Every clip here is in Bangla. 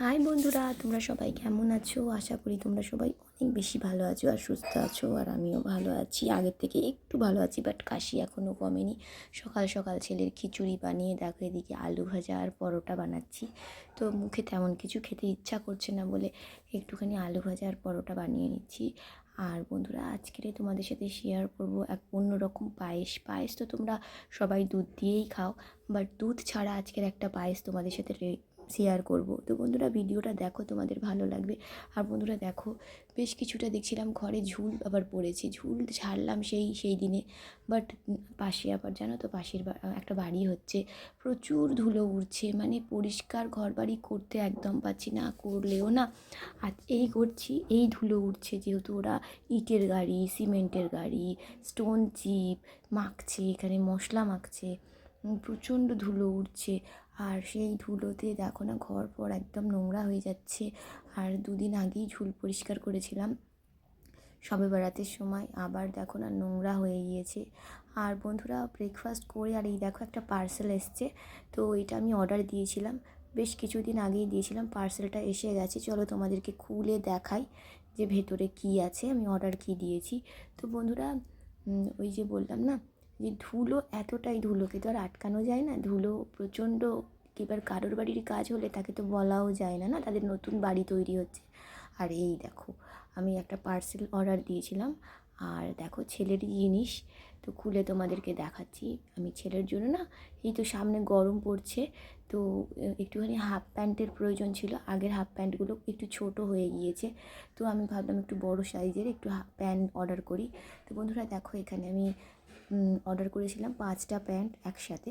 হাই বন্ধুরা, তোমরা সবাই কেমন আছো? আশা করি তোমরা সবাই অনেক বেশি ভালো আছো আর সুস্থ আছো, আর আমিও ভালো আছি। আগের থেকে একটু ভালো আছি বাট কাশি এখনও কমেনি। সকাল সকাল ছেলের খিচুড়ি বানিয়ে দেখো, এদিকে আলু ভাজা আর পরোটা বানাচ্ছি। তো মুখে তেমন কিছু খেতে ইচ্ছা করছে না বলে একটুখানি আলু ভাজা আর পরোটা বানিয়ে নিচ্ছি। আর বন্ধুরা, আজকের তোমাদের সাথে শেয়ার করব এক অন্যরকম পায়েস। পায়েস তো তোমরা সবাই দুধ দিয়েই খাও বাট দুধ ছাড়া আজকের একটা পায়েস তোমাদের সাথে শেয়ার করব। তো বন্ধুরা, ভিডিওটা দেখো, তোমাদের ভালো লাগবে। আর বন্ধুরা, দেখো, বেশ কিছুটা দেখছিলাম, ঘরে ঝুল আবার পড়েছে। ঝুল ছাড়লাম সেই সেই দিনে। বাট পাশে আবার, জানো তো, পাশের একটা বাড়ি হচ্ছে। প্রচুর ধুলো উড়ছে মানে পরিষ্কার ঘর বাড়ি করতে একদম পাচ্ছি না, করলেও না। আর এই করছি, এই ধুলো উঠছে যেহেতু ওরা ইটের গাড়ি, সিমেন্টের গাড়ি স্টোন চিপ মাখছে, এখানে মশলা মাখছে। প্রচণ্ড ধুলো উঠছে আর সেই ধুলোতে দেখো না, ঘর পর একদম নোংরা হয়ে যাচ্ছে। আর দুদিন আগেই ঝুল পরিষ্কার করেছিলাম সবে বেড়াতের সময়, আবার দেখো না নোংরা হয়ে গিয়েছে। আর বন্ধুরা ব্রেকফাস্ট করে, আর এই দেখো একটা পার্সেল এসছে, তো এটা আমি অর্ডার দিয়েছিলাম। বেশ কিছুদিন আগেই দিয়েছিলাম পার্সেলটা এসে গেছে। চলো তোমাদেরকে খুলে দেখাই যে ভেতরে কি আছে, আমি অর্ডার কি দিয়েছি। তো বন্ধুরা ওই যে বললাম না যে ধুলো এতটাই ধুলোকে তো আর আটকানো যায় না। ধুলো প্রচণ্ড এবার কারোর বাড়ির কাজ হলে তাকে তো বলাও যায় না না? তাদের নতুন বাড়ি তৈরি হচ্ছে। আর এই দেখো, আমি একটা পার্সেল অর্ডার দিয়েছিলাম। আর দেখো ছেলেরই জিনিস তো খুলে তোমাদেরকে দেখাচ্ছি। আমি ছেলের জন্য না, এই তো সামনে গরম পড়ছে। তো একটুখানি হাফ প্যান্টের প্রয়োজন ছিল। আগের হাফ প্যান্টগুলো একটু ছোট হয়ে গিয়েছে। তো আমি ভাবলাম একটু বড় সাইজের একটু হাফ প্যান্ট অর্ডার করি। তো বন্ধুরা দেখো এখানে আমি অর্ডার করেছিলাম পাঁচটা প্যান্ট একসাথে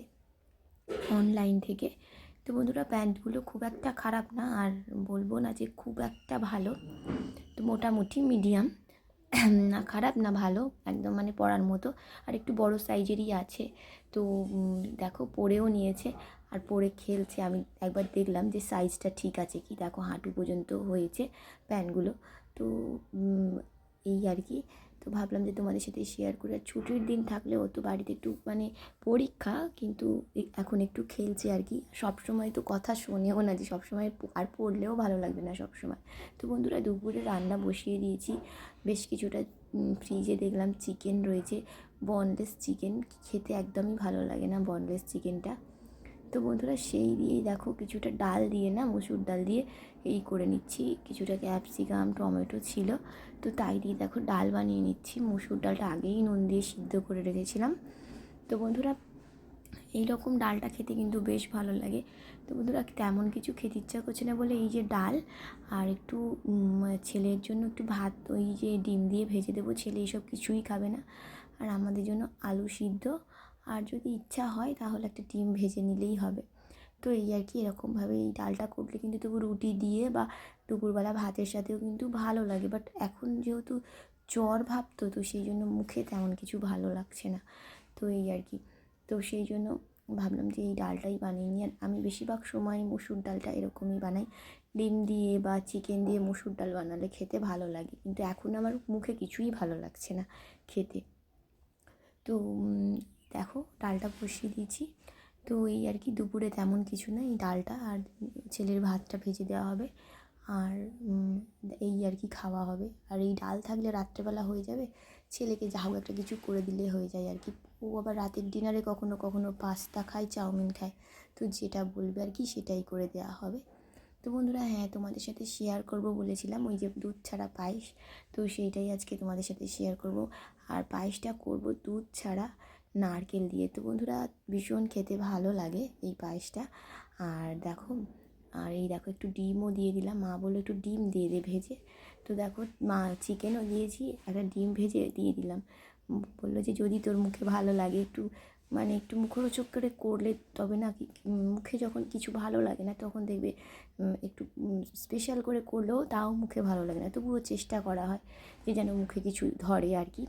অনলাইন থেকে। তো বন্ধুরা, প্যান্টগুলো খুব একটা খারাপ না, আর বলব না যে খুব একটা ভালো। তো মোটামুটি মিডিয়াম না খারাপ না ভালো, একদম মানে পরার মতো। আর একটু বড় সাইজেরই আছে। তো দেখো পরেও নিয়েছে, আর পরে খেলছে। আমি একবার দেখলাম যে সাইজটা ঠিক আছে কি? দেখো হাঁটু পর্যন্ত হয়েছে প্যান্টগুলো। তো এই আর কি। তো ভাবলাম যে তোমাদের সাথে শেয়ার করে। আর ছুটির দিন থাকলেও তো বাড়িতে একটু মানে পরীক্ষা, কিন্তু এখন একটু খেলছে আর কি। সবসময় তো কথা শোনেও না যে সবসময় আর পড়লেও ভালো লাগবে না সবসময়। তো বন্ধুরা দুপুরে রান্না বসিয়ে দিয়েছি। বেশ কিছুটা ফ্রিজে দেখলাম চিকেন রয়েছে। বনলেস চিকেন খেতে একদমই ভালো লাগে না বনলেস চিকেনটা তো বন্ধুরা সেই দিয়েই দেখো কিছুটা ডাল দিয়ে না মসুর ডাল দিয়ে এই করে নিচ্ছি। কিছুটা ক্যাপসিকাম, টমেটো ছিল। তো তাই দিয়ে দেখো ডাল বানিয়ে নিচ্ছি। মসুর ডালটা আগেই নুন দিয়ে সিদ্ধ করে রেখেছিলাম। তো বন্ধুরা এই রকম ডালটা খেতে কিন্তু বেশ ভালো লাগে। তো বন্ধুরা তেমন কিছু খেতে ইচ্ছা করছে না বলে এই যে ডাল আর একটু ছেলের জন্য একটু ভাত, ওই যে ডিম দিয়ে ভেজে দেবো। ছেলে এইসব কিছুই খাবে না। আর আমাদের জন্য আলু সিদ্ধ আর যদি ইচ্ছা হয় তাহলে একটা ডিম ভেজে নিলেই হবে। তো এই আর কি এরকমভাবে এই ডালটা করলে কিন্তু তবু রুটি দিয়ে বা দুপুরবেলা ভাতের সাথেও কিন্তু ভালো লাগে। বাট এখন যেহেতু জ্বর ভাবতো তো সেই জন্য মুখে তেমন কিছু ভালো লাগছে না। তো এই আর কি। তো সেই জন্য ভাবলাম যে এই ডালটাই বানিয়ে নিই। আর আমি বেশিরভাগ সময় মসুর ডালটা এরকমই বানাই। ডিম দিয়ে বা চিকেন দিয়ে মসুর ডাল বানালে খেতে ভালো লাগে। কিন্তু এখন আমার মুখে কিছুই ভালো লাগছে না খেতে। তো দেখো, ডালটা বসিয়ে দিয়েছি। তো এই আর কি, দুপুরে তেমন কিছু না, এই ডালটা আর ছেলের ভাতটা ভেজে দেওয়া হবে। আর এই আর কি খাওয়া হবে। আর এই ডাল থাকলে রাত্রেবেলা হয়ে যাবে। ছেলেকে যা হোক একটা কিছু করে দিলে হয়ে যায় আর কি। ও আবার রাতের ডিনারে কখনো কখনো পাস্তা খায়, চাউমিন খায়। তো যেটা বলবে আর কি, সেটাই করে দেওয়া হবে। তো বন্ধুরা হ্যাঁ তোমাদের সাথে শেয়ার করব বলেছিলাম, ওই যে দুধ ছাড়া পায়েস। তো সেইটাই আজকে তোমাদের সাথে শেয়ার করব। আর পায়েসটা করব দুধ ছাড়া। নারকেল দিয়ে। তো বন্ধুরা, ভীষণ খেতে ভালো লাগে এই পায়েসটা। আর দেখো, আর এই দেখো, একটু ডিমও দিয়ে দিলাম। মা বলল একটু ডিম দিয়ে দে ভেজে। তো দেখো, মা চিকেনও দিয়েছি, একটা ডিম ভেজে দিয়ে দিলাম। বলল যে, যদি তোর মুখে ভালো লাগে একটু মানে একটু মুখরোচক করে করলে তবে না মুখে যখন কিছু ভালো লাগে না, তখন দেখবে একটু স্পেশাল করে করলেও তাও মুখে ভালো লাগে না। তবুও চেষ্টা করা হয় যে যেন মুখে কিছু ধরে আর কি।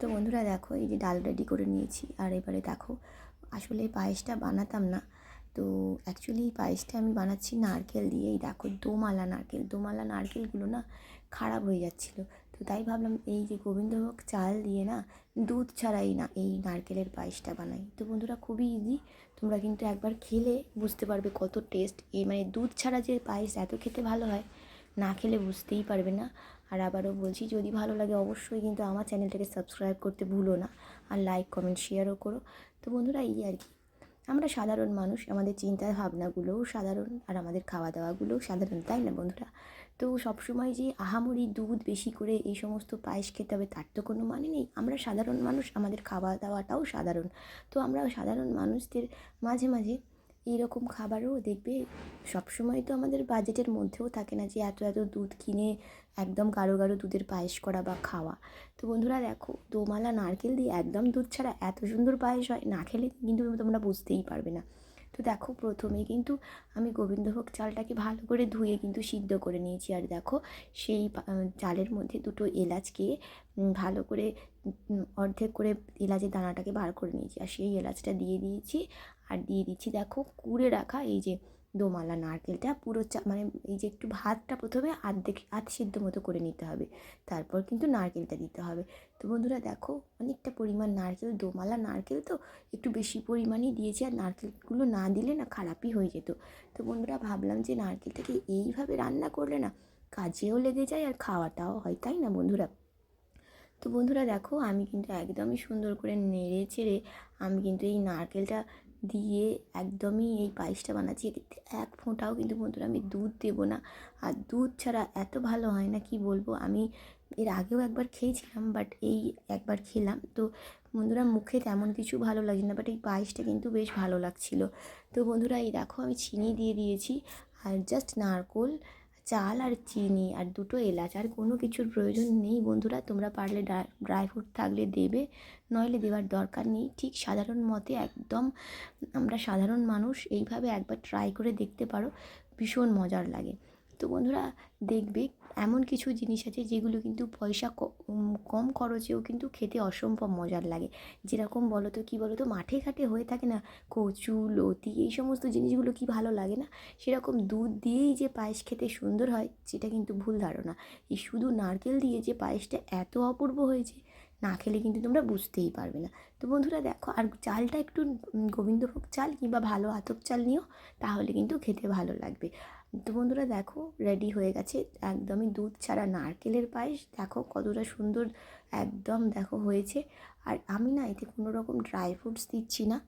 তো বন্ধুরা দেখো, এই যে ডাল রেডি করে নিয়েছি। আর এবারে দেখো, আসলে পায়েসটা বানাতাম না। তো অ্যাকচুয়ালি এই পায়েসটা আমি বানাচ্ছি নারকেল দিয়ে এই দেখো, দোমালা নারকেল। দোমালা নারকেলগুলো না খারাপ হয়ে যাচ্ছিল। তো তাই ভাবলাম, এই যে গোবিন্দভোগ চাল দিয়ে না দুধ ছাড়াই না এই নারকেলের পায়েসটা বানাই। তো বন্ধুরা, খুবই ইজি তোমরা কিন্তু একবার খেলে বুঝতে পারবে কত টেস্ট এই মানে দুধ ছাড়া যে পায়েস এত খেতে ভালো হয়, না খেলে বুঝতেই পারবে না। আর আবারও বলছি, যদি ভালো লাগে অবশ্যই কিন্তু আমার চ্যানেলটাকে সাবস্ক্রাইব করতে ভুলো না আর লাইক, কমেন্ট, শেয়ারও করো। তো বন্ধুরা এই আর কি। আমরা সাধারণ মানুষ, আমাদের চিন্তা ভাবনাগুলোও সাধারণ আর আমাদের খাওয়া দাওয়াগুলোও সাধারণ, তাই না বন্ধুরা? তো সবসময় যে আহামরি দুধ বেশি করে এই সমস্ত পায়েস খেতে হবে, তার তো কোনো মানে নেই। আমরা সাধারণ মানুষ, আমাদের খাওয়া দাওয়াটাও সাধারণ। তো আমরা সাধারণ মানুষদের মাঝে মাঝে এইরকম খাবারও দেখবে। সবসময় তো আমাদের বাজেটের মধ্যেও থাকে না যে এত এত দুধ কিনে একদম গাঢ় গাঢ় দুধের পায়েস করা বা খাওয়া। তো বন্ধুরা দেখো, দোমালা নারকেল দিয়ে একদম দুধ ছাড়া এত সুন্দর পায়েস হয়, না খেলে কিন্তু তোমরা বুঝতেই পারবে না। তো দেখো, প্রথমে কিন্তু আমি গোবিন্দভোগ চালটাকে ভালো করে ধুয়ে কিন্তু সিদ্ধ করে নিয়েছি। আর দেখো, সেই চালের মধ্যে দুটো এলাচকে ভালো করে অর্ধেক করে এলাচের দানাটাকে বার করে নিয়েছি। আর সেই এলাচটা দিয়ে দিয়েছি। আর দিয়ে দিচ্ছি দেখো, কুড়ে রাখা এই যে দোমালা নারকেলটা। পুরো চা মানে এই যে একটু ভাতটা প্রথমে আর্ধেক, আধ সিদ্ধ মতো করে নিতে হবে। তারপর কিন্তু নারকেলটা দিতে হবে। তো বন্ধুরা দেখো, অনেকটা পরিমাণ নারকেল, দোমালা নারকেল তো একটু বেশি পরিমাণেই দিয়েছি। আর নারকেলগুলো না দিলে না খারাপই হয়ে যেত। তো বন্ধুরা ভাবলাম যে নারকেলটাকে এইভাবে রান্না করলে না কাজেও লেগে যায় আর খাওয়াটাও হয়, তাই না বন্ধুরা? তো বন্ধুরা দেখো, আমি কিন্তু একদমই সুন্দর করে নেড়ে চেড়ে আমি কিন্তু এই নারকেলটা দিয়ে একদমই এই পায়েসটা বানাচ্ছি। এতে এক ফোঁটাও কিন্তু বন্ধুরা আমি দুধ দেবো না। আর দুধ ছাড়া এত ভালো হয় না, কি বলব? আমি এর আগেও একবার খেয়েছিলাম বাট এই একবার খেলাম। তো বন্ধুরা, মুখে তেমন কিছু ভালো লাগে না বাট এই পায়েসটা কিন্তু বেশ ভালো লাগছিল। তো বন্ধুরা, এই দেখো আমি চিনি দিয়ে দিয়েছি। আর জাস্ট নারকোল চাল আর চিনি আর দুটো এলাচ আর কোনো কিছুর প্রয়োজন নেই। বন্ধুরা, তোমরা পারলে ড্রাই ফ্রুট থাকলে দেবে, নইলে দেওয়ার দরকার নেই। ঠিক সাধারণ মতে একদম আমরা সাধারণ মানুষ, এইভাবে একবার ট্রাই করে দেখতে পারো, ভীষণ মজার লাগে। তো বন্ধুরা দেখবে এমন কিছু জিনিস আছে যেগুলো কিন্তু পয়সা কম খরচেও কিন্তু খেতে অসম্ভব মজার লাগে। যেরকম বলো তো কী বলো তো মাঠে ঘাটে হয়ে থাকে না, কচু, লতি এই সমস্ত জিনিসগুলো কি ভালো লাগে না? সেরকম দুধ দিয়েই যে পায়েস খেতে সুন্দর হয়, সেটা কিন্তু ভুল ধারণা। এই শুধু নারকেল দিয়ে যে পায়েসটা এত অপূর্ব হয়েছে, না খেলে কিন্তু তোমরা বুঝতেই পারবে না। তো বন্ধুরা দেখো, আর চালটা একটু গোবিন্দভোগ চাল কিংবা ভালো আতপ চাল নিও, তাহলে কিন্তু খেতে ভালো লাগবে। তো বন্ধুরা দেখো রেডি হয়ে গেছে একদমই দুধ ছাড়া নারকেলের পায়েস। দেখো কতটা সুন্দর একদম দেখো হয়েছে। আর আমি না এতে কোনো রকম ড্রাই ফ্রুটস দিচ্ছি না।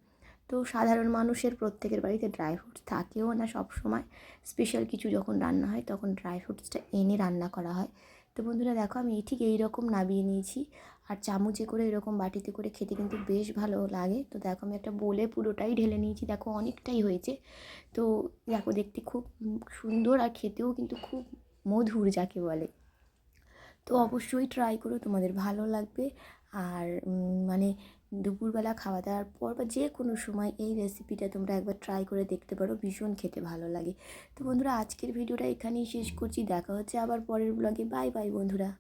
তো সাধারণ মানুষের প্রত্যেকের বাড়িতে ড্রাই ফ্রুটস থাকেও না সব সময় স্পেশাল কিছু যখন রান্না হয় তখন ড্রাই ফ্রুটসটা এনে রান্না করা হয়। তো বন্ধুরা দেখো আমি ঠিক এই রকম নাবিয়ে নিয়েছি। আর চামচে করে এরকম বাটিতে করে খেতে কিন্তু বেশ ভালো লাগে। তো দেখো আমি একটা বলে পুরোটাই ঢেলে নিয়েছি। দেখো অনেকটাই হয়েছে। তো দেখো দেখতে খুব সুন্দর আর খেতেও কিন্তু খুব মধুর যাকে বলে। তো অবশ্যই ট্রাই করো, তোমাদের ভালো লাগবে। আর মানে দুপুরবেলা খাওয়া দাওয়ার পর বা যে কোনো সময় এই রেসিপিটা তোমরা একবার ট্রাই করে দেখতে পারো, ভীষণ খেতে ভালো লাগে। তো বন্ধুরা, আজকের ভিডিওটা এখানেই শেষ করছি। দেখা হচ্ছে আবার পরের ব্লগে বাই বাই বন্ধুরা।